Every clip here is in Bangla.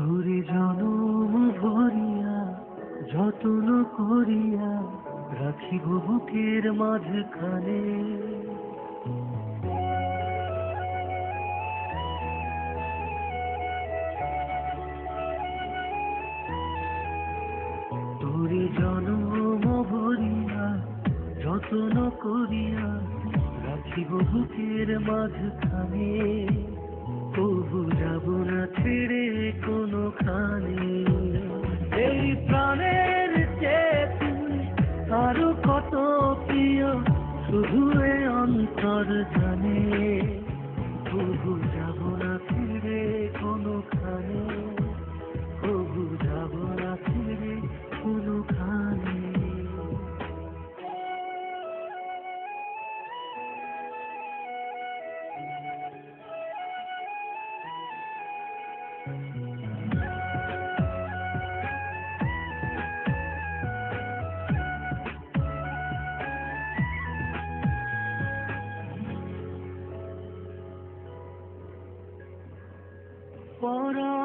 তোরে জনম ভরিয়া, যতন করিয়া রাখিব বুকের মাঝখানে। তোরে জনম ভরিয়া, যতন করিয়া রাখিব বুকের মাঝখানে। তবু যাব না ছেড়ে কোনো খানে এই প্রাণের চেতন আরও কত প্রিয়, শুধু এ অন্তর জানে তবু যাব না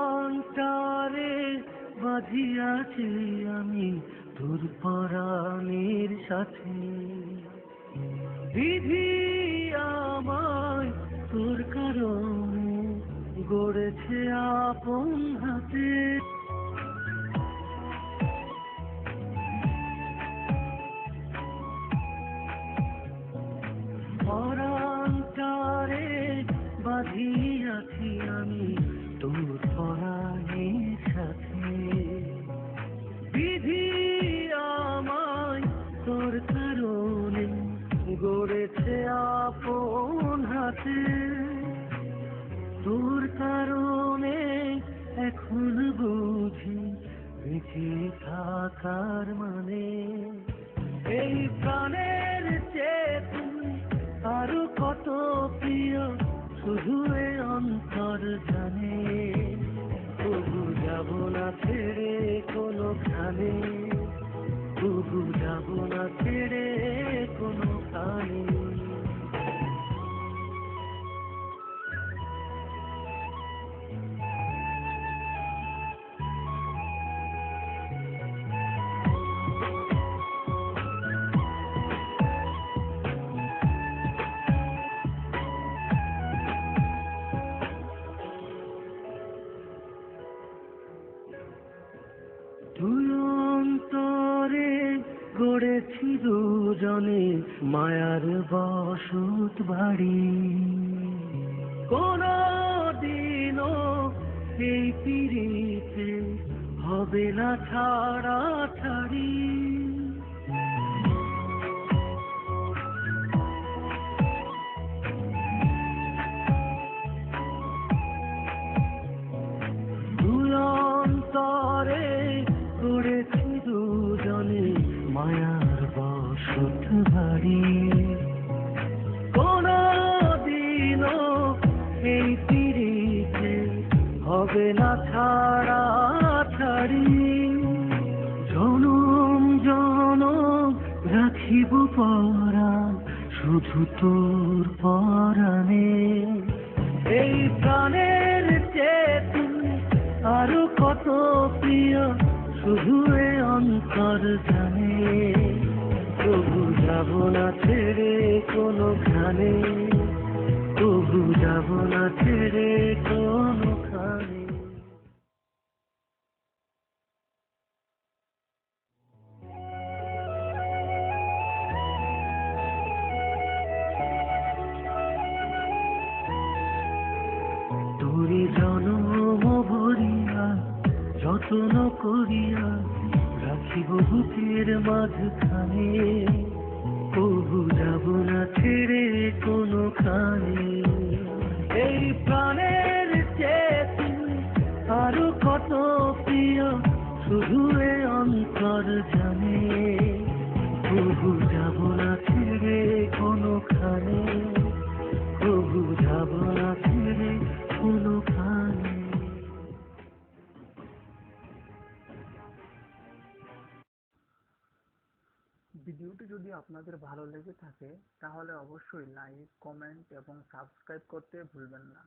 পরান্তারে বাঁধিয়াছি আমি তোর পরাণের সাথে। বিধি আমায় তোর কারণে গড়েছে আপন হাতে। পরান্তারে বাঁধিয়াছি আপন হাতে। তোর কারণে এখন বুঝি বেঁচে থাকার মানে। এই প্রাণের চেতন আরও কত প্রিয়, শুধু এ অন্তর জানে। তবু যাব না ছেড়ে কোনো খানে তবু যাব না ছেড়ে কোনো খানে গড়েছি দুজনে মায়ার বসত বাড়ি। কোন দিন এই পিড়িতে হবে না ছাড়া রাখিব পরাণ, শুধু তোর পরাণে। এই প্রাণের চেতন আরও কত প্রিয়, শুধু এ অন্তর জানে। তবু যাব না ছেড়ে কোনো খানে তবু যাব না ছেড়ে কোনো জনম ভরিয়া যতন করিয়া রাখিব বুকের মাঝখানে। কবু যাব না ছেড়ে কোনো খানে এই প্রাণের আরও কত প্রিয়, শুধু এ অন্তর জানে। কবু যাব না ছেড়ে কোনো খানে কবু যাব না ছেড়ে কোনো যদি আপনাদের ভালো লেগে থাকে তাহলে অবশ্যই লাইক কমেন্ট এবং সাবস্ক্রাইব করতে ভুলবেন না।